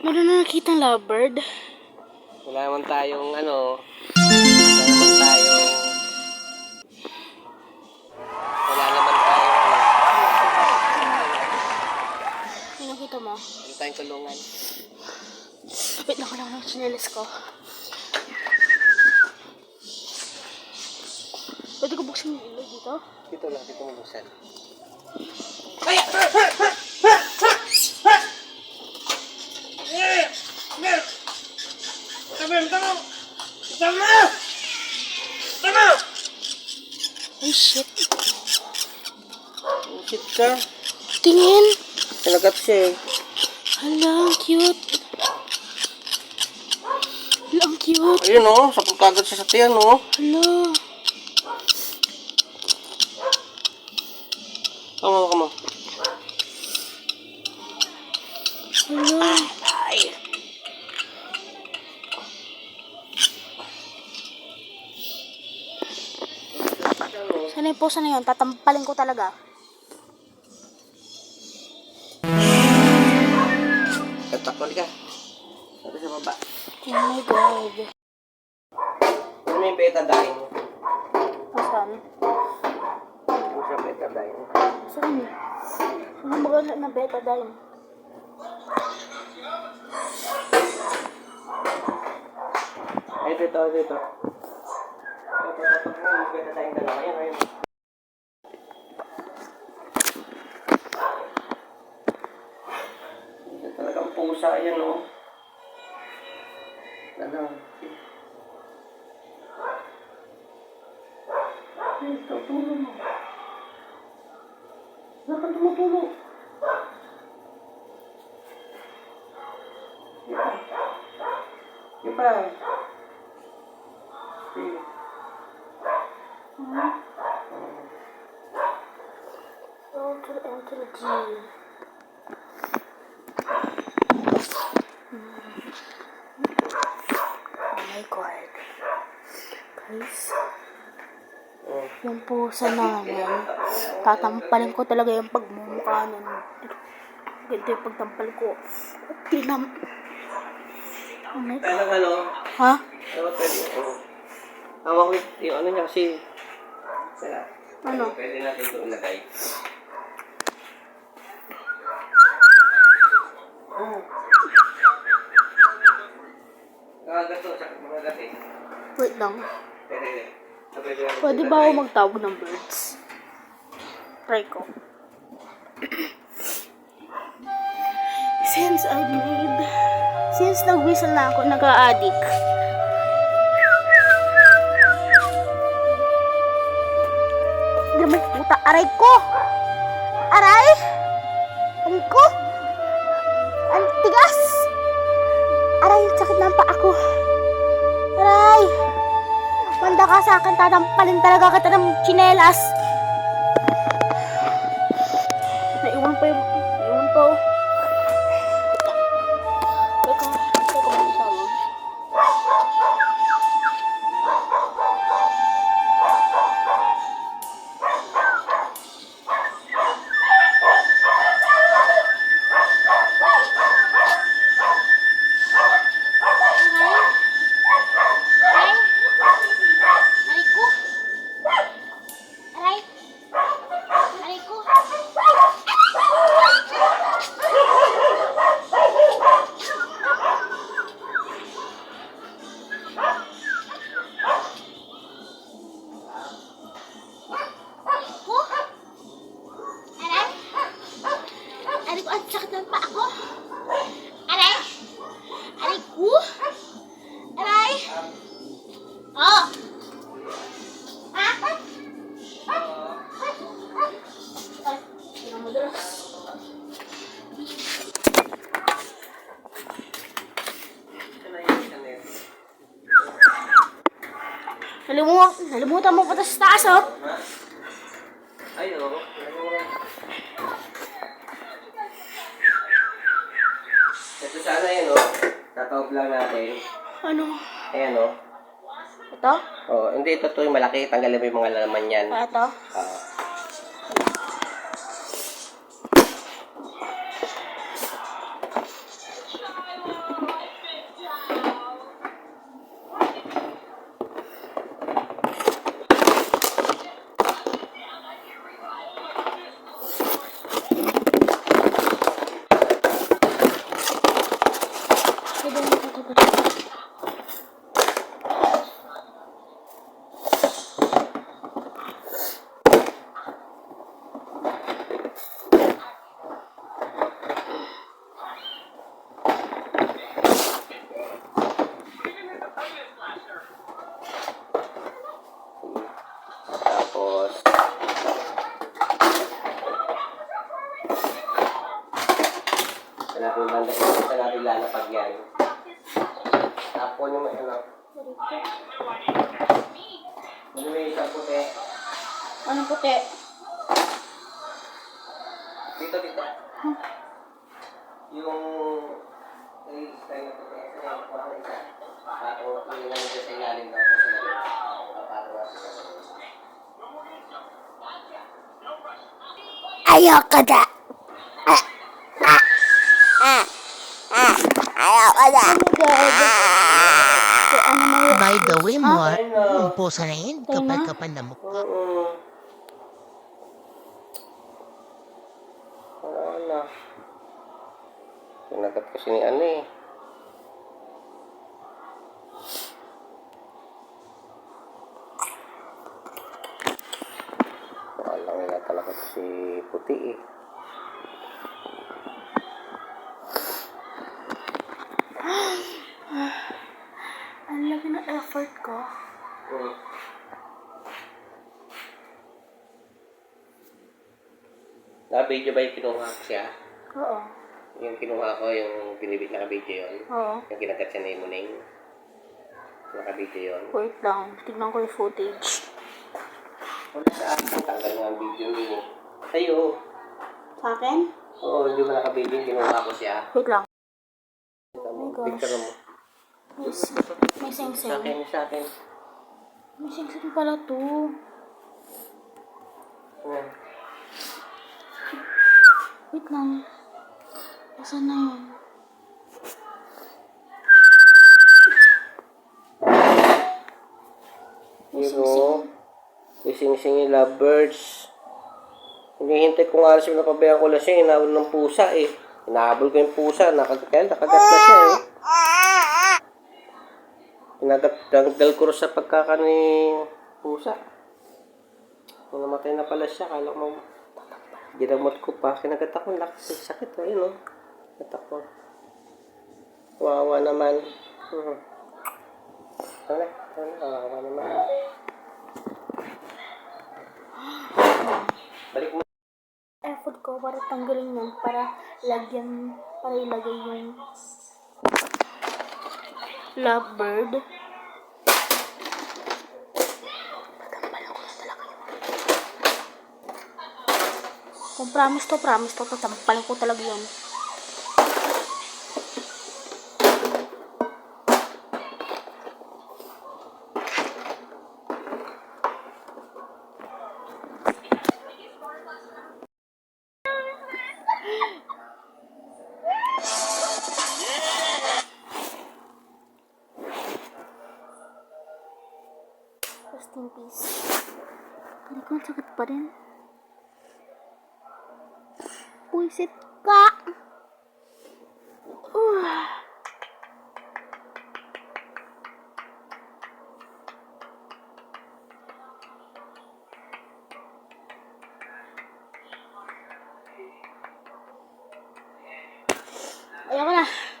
Meron na nakita lovebird. Wala naman tayong ano, wala naman tayong, wala naman tayong, May nakita mo? wala tayong kulungan. Wait lang ko lang ng chinelas ko. Pwede ko buksan yung ilaw dito? Dito lang, dito mo buksan. Ay, shit. Shit ka. Tingin! Talagat siya eh. Hala, ang cute. Hala, ang cute. Ayun oh, sapot kagad siya sa tiyan oh. Hala. Yung posa na yun, tatampalin ko talaga. Katak mo ka. Sabi sa baba. Oh my god. Ano yung betadine? Asan? Ano siya betadine? Saan? Ano ba na betadine? Ay, dito, dito. Ito, ito, ito. Betadine dalawa. Yan, ayun. Ito pusa yan oh. Talagang. Ay, ito, tulong mo. Wala kang tumutulong. Di ba? Di ba? Sige. Enter, enter G. My god. Guys, Oh. yung pusa namin, tatampalin ko talaga yung pagmumukha nun. Ganito yung pagtampal ko. Tinam... Oh my god. Ano, Ha? ano pwede? Oh. Hawak ko yung ano niya kasi. Ano? Pwede natin ito ilagay. Mga gati. Wait lang. Pwede, ba ako magtawag ng birds? Try ko. Since I made... Since nag-whistle na ako, nag-addict. Grabe, puta, aray ko! Aray tatampalin talaga kita ng chinelas. Nalimutan, nalimutan mo pa sa taas, oh. Ay, oo. Ito sana yun, oh. Tatawag lang natin. Ano? Ayan, oh. Ito? Oh, hindi ito to yung malaki. Tanggalin mo yung mga laman yan. Ah, ito? Ah. Ikot, ikot. Tapos, sa natin banda, sa natin lalapag yan. Tapon yung may ano. Isang puti? Anong puti? Dito, dito. Yung... Ay, tayo na puti. Ay, kuha ko isa. Sa ilalim sa Ayoko na. Ah, ah, ah, ah, ayoko na. Ano mo way, mo, na. umpusa na yun. Tayo na. Kapal-kapal na mukha. Oo. Wala na. Kinagat kasi ni ano eh. Wala nila talaga to si puti eh. Ang laki ng effort ko. Hmm. Na-video ba yung kinuha ko siya? Oo. Yung kinuha ko, yung binibit naka-video yun. Oo. Yung kinagat siya ni Muning. Naka-video yun. Wait lang. Tignan ko yung footage. Wala sa akin. Tanggal nga ang video niya. Sa'yo. Sa akin? Oo, hindi ba naka-video yung kinuha ko siya? Wait lang. Mo, gosh. picture mo. May, may Sa sing-sing. akin, sa akin. May sing-sing pala to. Ayan. Wait lang. Asan na yun? May Yun sing-sing. o. Yung yung lovebirds. Hinihintay ko nga siya napabayaan ko lang siya. Hinabol ng pusa eh. Hinahabol ko yung pusa. Nakagat, nakagat na siya eh. Hinagat, dangdal ko sa pagkakani pusa. Kung namatay na pala siya, kala ko ginamot ko pa. Kinagat ako, lakas. Sakit eh, no? Kinagat ako. Wawa naman. Hmm. Ano? Ano? Wawa naman. Balik mo. effort ko para tanggalin yan, para lagyan, para ilagay yung lovebird. Tatampalan ko na talaga yun. Kung promise to, promise to, tatampalan ko talaga yun. Rest in peace. Hindi ko sakit pa rin. Puisit ka! Uh. Ayoko na. Ayoko na.